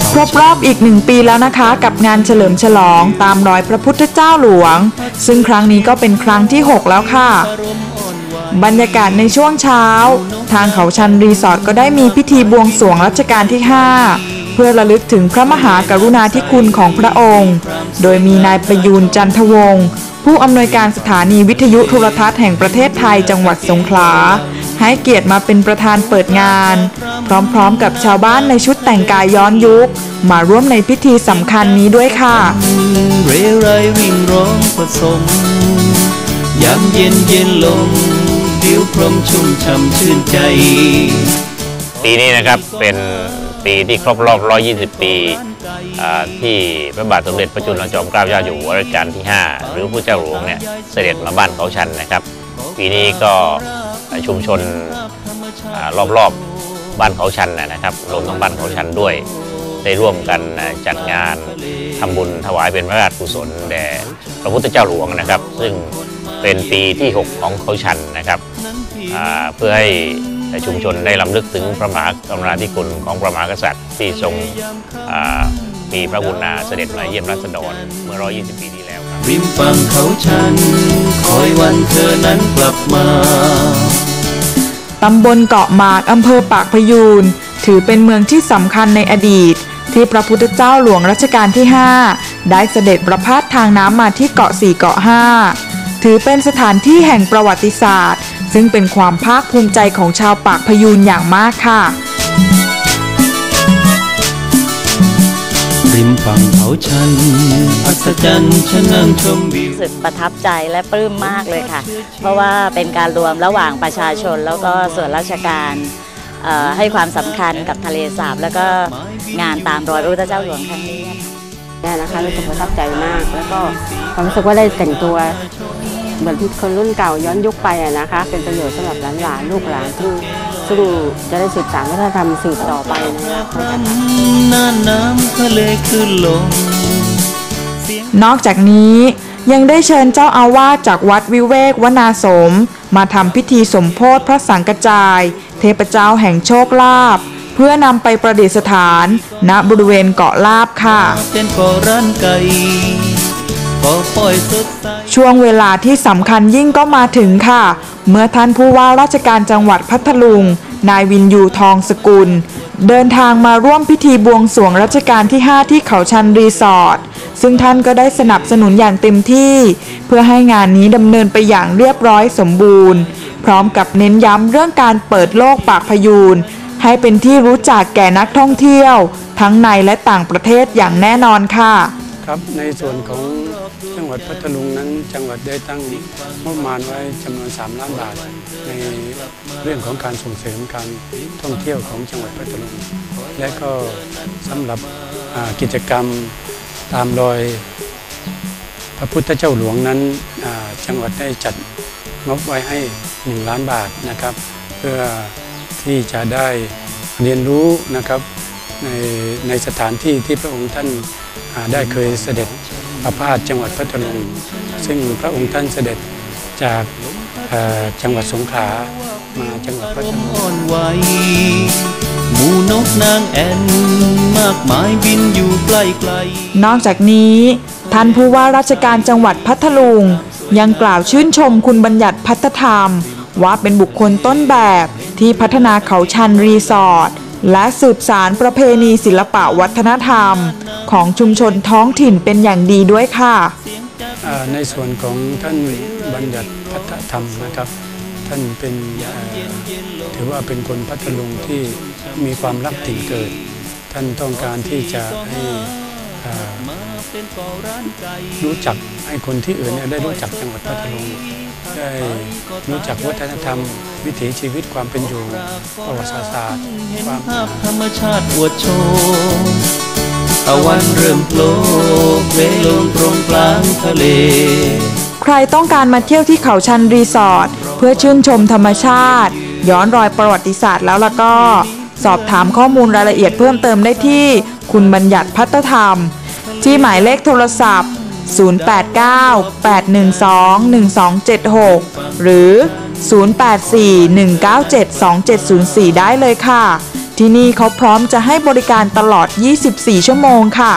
ครบรอบอีกหนึ่งปีแล้วนะคะกับงานเฉลิมฉลองตามรอยพระพุทธเจ้าหลวง ซึ่งครั้งนี้ก็เป็นครั้งที่ 6 แล้วค่ะ บรรยากาศในช่วงเช้า ทางเขาชันรีสอร์ทก็ได้มีพิธีบวงสรวงรัชกาลที่ 5 เพื่อระลึกถึงพระมหากรุณาธิคุณของพระองค์ โดยมีนายประยูนจันทวงศ์ผู้อำนวยการสถานีวิทยุโทรทัศน์แห่งประเทศไทยจังหวัดสงขลาให้เกียรติมาเป็นประธานเปิดงาน พร้อมๆกับชาวบ้านในชุดแต่งกายย้อนยุค มาร่วมในพิธีสำคัญนี้ด้วยค่ะ เรไรวิ่งร้องผสมยามเย็นเย็นลมผิวพรมชุ่มช่ำชื่นใจ ปีนี้นะครับเป็นปีที่ครบรอบ 120 ปีอ่าที่พระบาทสมเด็จพระจุลจอมเกล้าเจ้าอยู่หัวรัชกาลที่ 5 หรือพระเจ้าหลวงเนี่ยเสด็จมาบ้านเขาชันนะครับ ปีนี้ก็ชุมชนอารอบๆ บ้านเขาชันนะนะครับรวมทั้งบ้านเขาชันด้วย ได้ร่วมกันอ่าจัดงานทำบุญถวายเป็นพระราชกุศลแด่พระพุทธเจ้าหลวงนะครับ ซึ่งเป็นปีที่ 6 ของเขาชันนะครับอ่าเพื่อให้ชุมชนได้ลำลึกถึงพระมหากรุณาธิคุณของพระมหากษัตริย์ที่ทรงอ่ามีพระกุณาเสด็จมาเยี่ยมราษฎรเมื่อ 120 ปีที่แล้วครับริมฝั่งเขาชัน คอยวันเธอนั้นกลับมา ตำบลเกาะหมากอำเภอปากพยูนถือเป็นเมืองที่สำคัญในอดีต ที่พระพุทธเจ้าหลวงรัชกาลที่ 5 ได้เสด็จประพาสทางน้ำมาที่เกาะสี่เกาะ5ถือเป็นสถานที่แห่งประวัติศาสตร์ ซึ่งเป็นความภาคภูมิใจของชาวปากพยูนอย่างมากค่ะ ริมฝั่งเขาชัน อัศจรรย์ฉันนั่งชมวิว รู้สึกประทับใจและปลื้มมากเลยค่ะ เพราะว่าเป็นการรวมระหว่างประชาชนแล้วก็ส่วนราชการเอ่อให้ความสำคัญกับทะเลสาบ แล้วก็งานตามรอยพระพุทธเจ้าหลวงครั้งนี้ค่ะเนี่ยนะคะรู้สึกประทับใจมาก แล้วก็ความรู้สึกว่าได้แต่งตัวเหมือนที่คนรุ่นเก่าย้อนยุคไปอะนะคะ เป็นประโยชน์สำหรับหลานๆลูกหลานซึ่ง ซึ่งจะได้สืบสานวัฒนธรรมสืบต่อไปนะคะน่านน้ำทะเลขึ้นลงนอกจากนี้ยังได้เชิญเจ้าอาวาสจากวัดวิเวกวนาสม มาทำพิธีสมโพธิพระสังกจาย เทพเจ้าแห่งโชคลาภเพื่อนำไปประดิษฐาน ณบริเวณเกาะลาบค่ะ ช่วงเวลาที่สำคัญยิ่งก็มาถึงค่ะ เมื่อท่านผู้ว่าราชการจังหวัดพัทลุง นายวินยูทองสกุล เดินทางมาร่วมพิธีบวงสรวงรัชกาลที่ 5 ที่เขาชันรีสอร์ทซึ่งท่านก็ได้สนับสนุนอย่างเต็มที่ เพื่อให้งานนี้ดำเนินไปอย่างเรียบร้อยสมบูรณ์ พร้อมกับเน้นย้ำเรื่องการเปิดโลกปากพยูนให้เป็นที่รู้จักแก่นักท่องเที่ยว ทั้งในและต่างประเทศอย่างแน่นอนค่ะ ครับในส่วนของจังหวัดพัทลุงนั้นจังหวัดได้ตั้งงบประมาณไว้จำนวน 3 ล้านบาท ในเรื่องของการส่งเสริมการท่องเที่ยวของจังหวัดพัทลุง และก็สำหรับกิจกรรมตามรอยพระพุทธเจ้าหลวงนั้นจังหวัดได้จัดงบไว้ให้ 1 ล้านบาทนะครับ เพื่อที่จะได้เรียนรู้นะครับในในสถานที่ที่พระองค์ท่าน ได้เคยเสด็จประพาสจังหวัดพัทลุงซึ่งพระองค์ท่านเสด็จจากจังหวัดสงขลามาจังหวัดพัทลุงนไหวหมูนกนางแอ่นมากมายบินอยู่ใกล้ไกลนอกจากนี้ท่านผู้ว่าราชการจังหวัดพัทลุงยังกล่าวชื่นชมคุณบัญญัติพัฒธรรม ว่าเป็นบุคคลต้นแบบที่พัฒนาเขาชันรีสอร์ทและสืบสารประเพณีศิลปะวัฒนธรรม ของชุมชนท้องถิ่นเป็นอย่างดีด้วยค่ะในส่วนของท่านบัญญัติพัฒธรรมนะครับ ท่านเป็นถือว่าเป็นคนพัทลุงที่มีความรักถิ่นเกิด ท่านต้องการที่จะให้รู้จักให้คนที่อื่นได้รู้จักจังหวัดพัทลุงได้รู้จักวัฒนธรรม วิถีชีวิตความเป็นอยู่ประวัติศาสตร์ความธรรมชาติอวดโชว์ ตะวันเริ่มโผล่เพลลงตรงกลางทะเล ใครต้องการมาเที่ยวที่เขาชันรีสอร์ทเพื่อชื่นชมธรรมชาติ ย้อนรอยประวัติศาสตร์แล้วล่ะก็ สอบถามข้อมูลรายละเอียดเพิ่มเติมได้ที่คุณบัญญัติพัฒธรรม ที่หมายเลขโทรศัพท์ 089-812-1276 หรือ 084-197-2704 ได้เลยค่ะ ที่นี่เขาพร้อมจะให้บริการตลอด 24 ชั่วโมงค่ะ